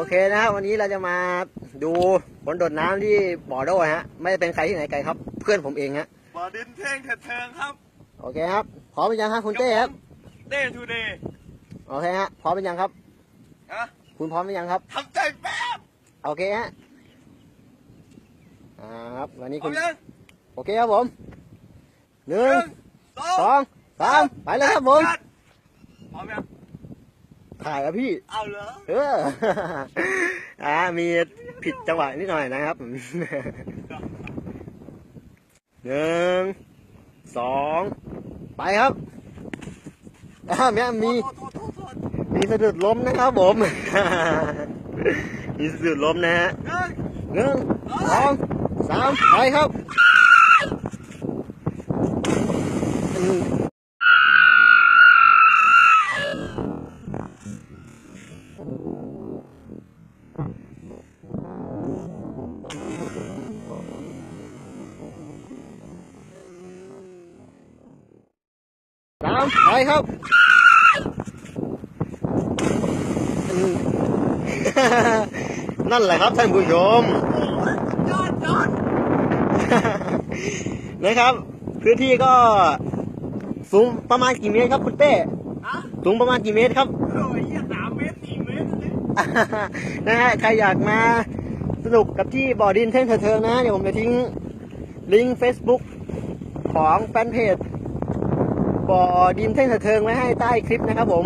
โอเคนะครับวันนี้เราจะมาดูบนโดดน้ำที่บ่อโดฮะ ไม่ได้เป็นใครที่ไหนไกลครับ เพื่อนผมเองฮะบ่อดินเท่งเถิดเทิงครับ โอเคครับพร้อมหรือยังครับคุณเต้ครับเต้ทูเดย์โอเคฮะพร้อมหรือยังครับอะคุณพร้อมหรือยังครับทำใจแป๊บโอเคฮะอ่าครับวันนี้พร้คุอณมยังโอเคครับผมหหนึ่งนึ่งสสอองงสามไปเลยครับผมจัดพร้อมยัง ถ่ายครับพี่ เอาเหรอ เออ อ่า มีผิดจังหวะนิดหน่อยนะครับ หนึ่ง สอง ไปครับอ่าเนี่ยมีโทษโทษโทษโทษมีสะดุดล้มนะครับผม มีสะดุดล้มนะฮะหนึ่งหนึ่งสอง สาม ไปครับ สามไปครับอืมนั่นแหละครับท่านผู้ชมจอดจอดนะครับ พื้นที่ก็สูงประมาณกี่เมตรครับคุณเต้ฮะสูงประมาณกี่เมตรครับโอ้ยยี่สามเมตรสี่เมตรเลยนะฮะใครอยากมาสนุกกับที่บ่อดินเท่งเถิดเทิงนะ เดี๋ยวผมจะทิ้งลิงก์ Facebook ของแฟนเพจ บ่อดินเท่งสะเทิงไว้ให้ใต้คลิปนะครับผม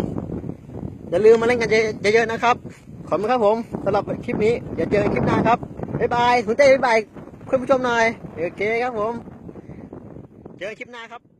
อย่าลืมมาเล่นกันเยอะๆนะครับ ขอบคุณครับผมสำหรับคลิปนี้เดี๋ยวเจอกันคลิปหน้าครับบ๊ายบายคุณเต้บ๊ายบายคุณผู้ชมหน่อยโอเคครับผม เจอกันคลิปหน้าครับ